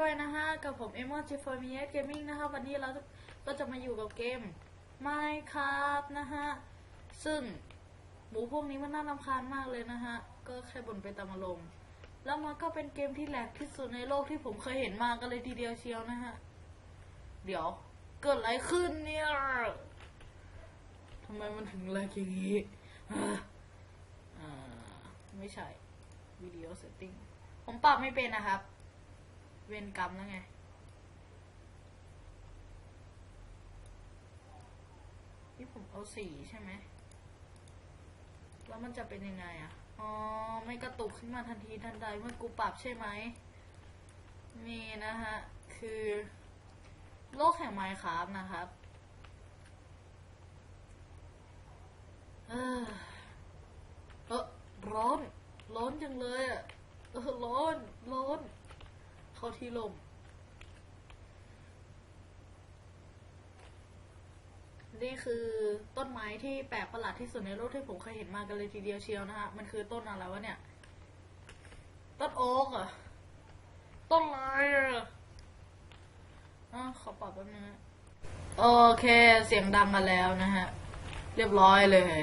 ด้วยนะฮะ กับผม e m o g i f o r m i a Gaming นะคะวันนี้เราก็จะมาอยู่กับเกม Minecraft นะฮะ ซึ่งหมูพวกนี้มันน่ารำคาญมากเลยนะฮะ ก็แค่บ่นไปตามอารมณ์แล้วมันก็เป็นเกมที่แหลกที่สุดในโลกที่ผมเคยเห็นมากันเลยทีเดียวเชียวนะฮะ เดี๋ยวเกิดอะไรขึ้นเนี่ยทำไมมันถึงแหลกอย่างนี้อ่าไม่ใช่วิดีโอเซตติ้งผมปรับไม่เป็นนะครับ เวรกรรมแล้วไงนี่ผมเอาสีใช่ไหม แล้วมันจะเป็นยังไงอะอ๋อ ไม่กระตุกขึ้นมาทันทีทันใดเมื่อกูปรับใช่ไหม นี่นะฮะ คือ โลกแห่งไมค์ครับนะครับ เออเออร้อน ร้อนจังเลยอะ เออร้อน ร้อน เข้าที่ลมนี่คือต้นไม้ที่แปลกประหลาดที่สุดในโลกที่ผมเคยเห็นมากันเลยทีเดียวเชียวนะฮะ มันคือต้นอะไรวะเนี่ย ต้นโอ๊กอะต้นอะไรอะอะขอปรับแป๊บนึงโอเค เสียงดังมาแล้วนะฮะ เรียบร้อยเลย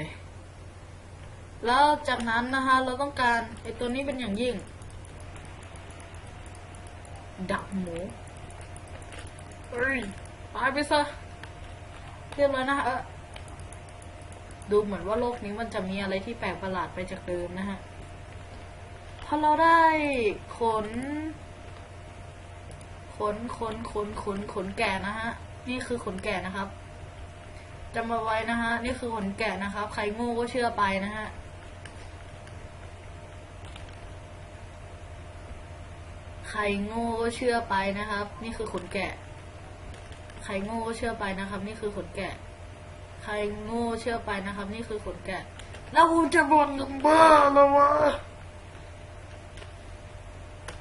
แล้วจากนั้นนะคะเราต้องการไอ้ตัวนี้เป็นอย่างยิ่ง ดักหมูเอ้ยตายไปซะเรียบร้อยนะฮะดูเหมือนว่าโลกนี้มันจะมีอะไรที่แปลกประหลาดไปจากเดิมนะฮะพอเราได้ขน ขนขนขนขนขนแก่นะฮะ นี่คือขนแก่นะครับจำมาไว้นะฮะ นี่คือขนแก่นะครับ ใครโง่ก็เชื่อไปนะฮะ ใครโง่ก็เชื่อไปนะครับ นี่คือขนแกะ ใครโง่ก็เชื่อไปนะครับ นี่คือขนแกะ ใครโง่เชื่อไปนะครับ นี่คือขนแกะ แล้วกูจะบ่นกับบ้าแล้ววะ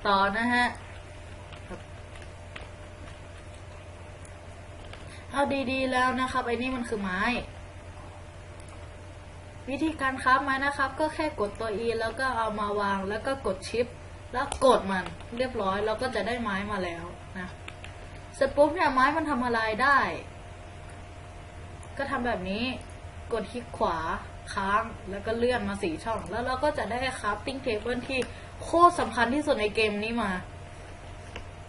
ต่อนะฮะเอาดีๆแล้วนะครับไอ้นี่มันคือไม้ วิธีการค้าไม้นะครับ ก็แค่กดตัว E แล้วก็เอามาวางแล้วก็กดชิป แล้วกดมันเรียบร้อยเราก็จะได้ไม้มาแล้วนะเสร็จปุ๊บเนี่ยไม้มันทำอะไรได้ ก็ทำแบบนี้กดคลิกขวาค้างแล้วก็เลื่อนมาสีช่อง แล้วเราก็จะได้คราฟติ้งเทเบิลที่โคตรสำคัญที่สุดในเกมนี้มา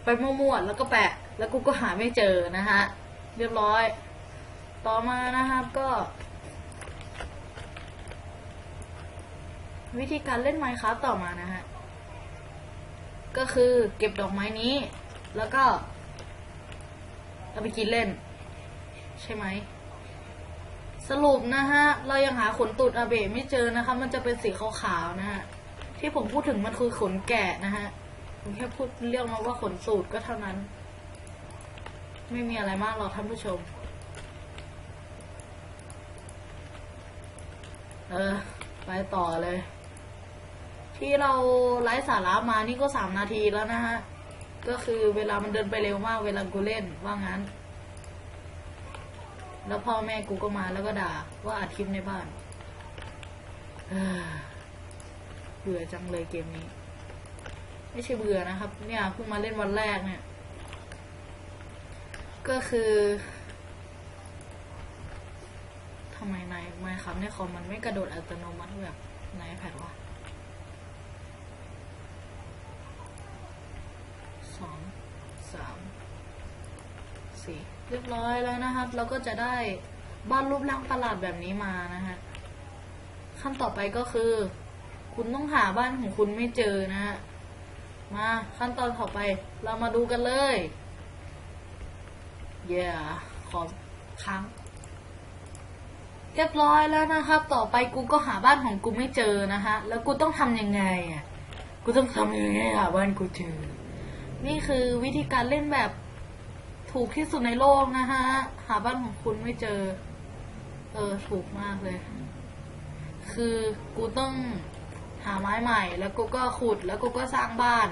ไปมั่วๆแล้วก็แปะ แล้วกูก็หาไม่เจอนะฮะ เรียบร้อย ต่อมานะครับก็ วิธีการเล่นไมค์ครับต่อมานะฮะ ก็คือเก็บดอกไม้นี้ แล้วก็เอาไปกินเล่น ใช่ไหม สรุปนะฮะ เรายังหาขนตูดอาเบะไม่เจอนะคะ มันจะเป็นสีขาวๆนะฮะ ที่ผมพูดถึงมันคือขนแกะนะฮะ ผมแค่พูดเรียกมาว่าขนตูดก็เท่านั้น ไม่มีอะไรมากหรอกท่านผู้ชม เออ ไปต่อเลย ที่เราไลฟ์สาระมานี่ก็สามนาทีแล้วนะฮะ ก็คือเวลามันเดินไปเร็วมากเวลากูเล่นว่างั้น แล้วพ่อแม่กูก็มาแล้วก็ด่า ว่าอัดคลิปในบ้านเบื่อจังเลยเกมนี้ ไม่ใช่เบื่อนะครับ เนี่ยเพิ่งมาเล่นวันแรกเนี่ย ก็คือทำไมในไมครับในคอมมันไม่กระโดดอัตโนมัติแบบในแพดวะ สองสาม สีเรียบร้อยแล้วนะครับ เราก็จะได้บ้านรูปร่างประหลาดแบบนี้มานะฮะขั้นต่อไปก็คือ คุณต้องหาบ้านของคุณไม่เจอนะฮะมาขั้นตอนต่อไปเรามาดูกันเลยเย่ขอค้างเรียบร้อยแล้วนะครับ ต่อไปกูก็หาบ้านของกูไม่เจอนะฮะ แล้วกูต้องทำยังไงอะ กูต้องทำยังไงหาบ้านกูเจอ นี่คือวิธีการเล่นแบบ ถูกที่สุดในโลกนะฮะ หาบ้านของคุณไม่เจอ เออ ถูกมากเลย คือกูต้องหาไม้ใหม่ แล้วกูก็ขุด แล้วกูก็สร้างบ้าน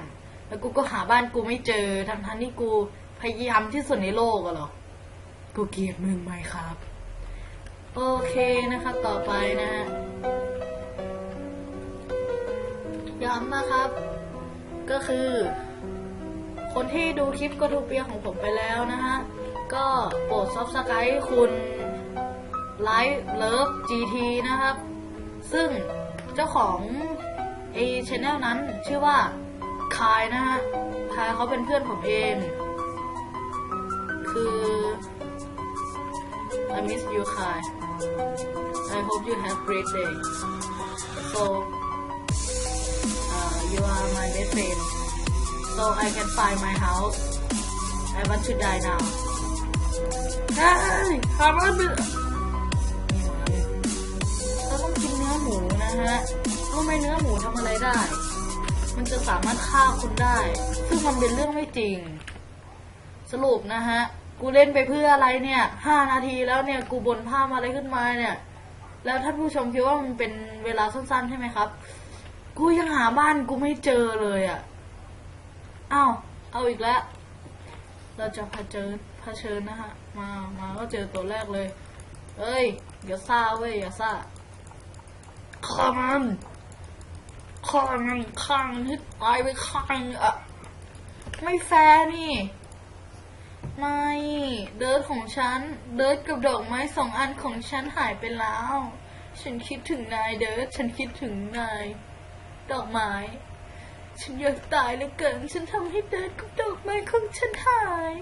แล้วกูก็หาบ้านกูไม่เจอ ทั้งทั้งที่กูพยายามที่สุดในโลกอะหรอ กูเกลียดมึงไหมครับ โอเคนะครับต่อไปนะฮะย้ำนะครับ ก็คือ คนที่ดูคลิปกทูเปียของผมไปแล้วนะฮะ ก็โปรดซับสไครต์คุณไลฟ์เลิฟ GT นะครับ ซึ่งเจ้าของไอชแนลนั้นชื่อว่าคายนะฮะคายเขาเป็นเพื่อนผมเอง คือ I miss you คาย I hope you have great day so uh, you are my best friend so I can find my house I want to die now เฮ้ยทำอะไรเราต้องกินเนื้อหมูนะฮะรู้ไหมเนื้อหมูทำอะไรได้ มันจะสามารถฆ่าคุณได้ ซึ่งมันเป็นเรื่องไม่จริง สรุปนะฮะ กูเล่นไปเพื่ออะไรเนี่ยห้านาทีแล้วเนี่ย กูบนภาพอะไรขึ้นมาเนี่ย แล้วท่านผู้ชมคิดว่ามันเป็นเวลาสั้นๆใช่ไหมครับ กูยังหาบ้านกูไม่เจอเลยอะ่ะ อ้าวเอาอีกแล้ว เราจะเผชิญเผชิญนะฮะ มามาก็เจอตัวแรกเลย เอ้ย อย่าซ่าเว้ย อย่าซ่าฆ่ามันฆ่ามันฆ่ามันให้ตายไปข้างอะ ไม่แฟร์นี่ ไม่ เดิร์ดของฉัน เดิร์ดกับดอกไม้สองอันของฉันหายไปแล้ว ฉันคิดถึงนายเดิร์ดฉันคิดถึงนาย ดอกไม้ ฉันอยากตายเหลือเกิน ฉันทำให้เดิร์ดกับดอกไม้ของฉันหาย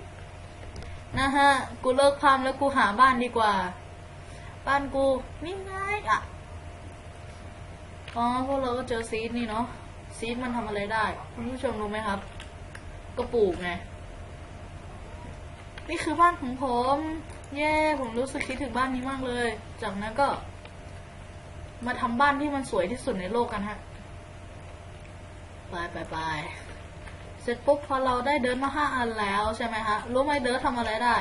นะฮะ กูเลิกพามแล้วกูหาบ้านดีกว่า บ้านกูนี่ไงอะ อ๋อ พวกเราก็เจอซีดนี่เนาะ ซีดมันทำอะไรได้ คุณผู้ชมรู้ไหมครับ ก็ปลูกไง นี่คือบ้านของผม เย้ผมรู้สึกคิดถึงบ้านนี้มากเลย จากนั้นก็ มาทำบ้านที่มันสวยที่สุดในโลกกันฮะ ไปไปไปเสร็จปุ๊บพอเราได้เดินมาห้าอันแล้วใช่ไหมฮะรู้ไหมเดินทำอะไรได้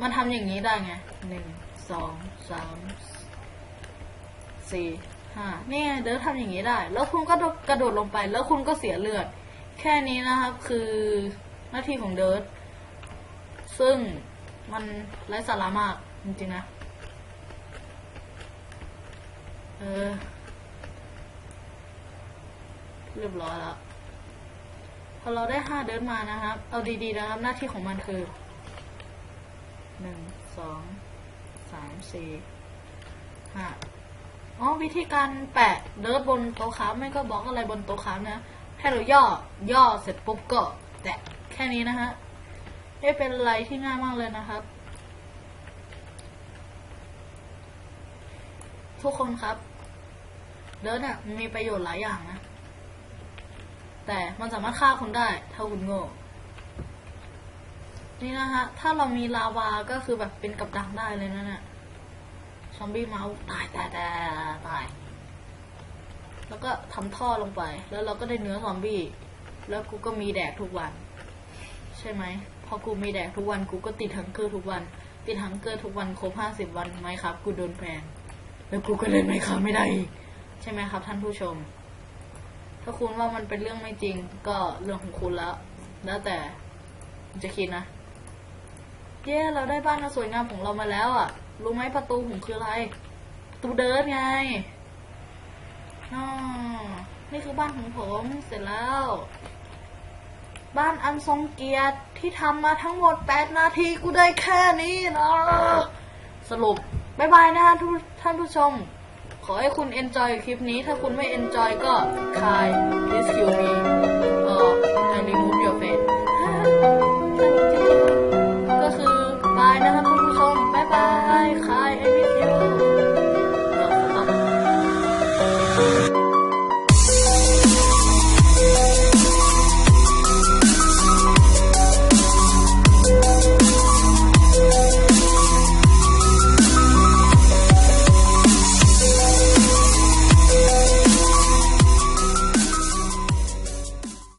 มันทำอย่างนี้ได้ไงหนึ่งสองสามสี่ห้านี่ไงเดินทำอย่างนี้ได้ แล้วคุณก็กระโดดลงไป แล้วคุณก็เสียเลือด แค่นี้นะครับคือหน้าที่ของเดิร์ซึ่งมันไร้สาระมากจริงๆนะ เออ เรียบร้อยแล้ว พอเราได้ห้าเดินมานะครับ เอาดีๆนะครับ หน้าที่ของมันคือหนึ่งสองสามสี่ห้าอ๋อวิธีการแปะเดิร์บนโต๊ะค้าไม่ก็บล็อกอะไรบนโต๊ะค้านะให้เราย่อย่อเสร็จปุ๊บก็แตะแค่นี้นะฮะไม่เป็นอะไรที่ง่ายมากเลยนะครับ ทุกคนครับ เดิร์เนี่ยมีประโยชน์หลายอย่างนะ แต่มันสามารถฆ่าคุณได้ถ้าคุณโง่ นี่นะฮะ ถ้าเรามีลาวาก็คือแบบเป็นกับดักได้เลยนะเนี่ยซอมบี้เมาส์ตายตายตายตาย แล้วก็ทำท่อลงไป แล้วเราก็ได้เนื้อซอมบี้ แล้วกูก็มีแดกทุกวัน ใช่ไหม พอกูมีแดกทุกวัน กูก็ติดทังเกอร์ทุกวัน ติดทังเกอร์ทุกวันครบห้าสิบวันไหมครับ กูโดนแพงแล้วกูก็เล่นไหมครับไม่ได้ ใช่ไหมครับ ท่านผู้ชม ถ้าคุณว่ามันเป็นเรื่องไม่จริง ก็เรื่องของคุณแล้ว แล้วแต่คุณจะคิดนะเย้เราได้บ้านอันสวยงามของเรามาแล้วอะ รู้ไหมประตูผมคืออะไร ประตูเดินไงอ๋อนี่คือบ้านของผมเสร็จแล้ว บ้านอันทรงเกียรติที่ทำมาทั้งหมด 8 นาทีกูได้แค่นี้นะสรุปบายบายนะท่านผู้ชม ขอให้คุณ enjoy คลิปนี้ ถ้าคุณไม่ enjoy ก็ try please kill me เอ่อ I remove your face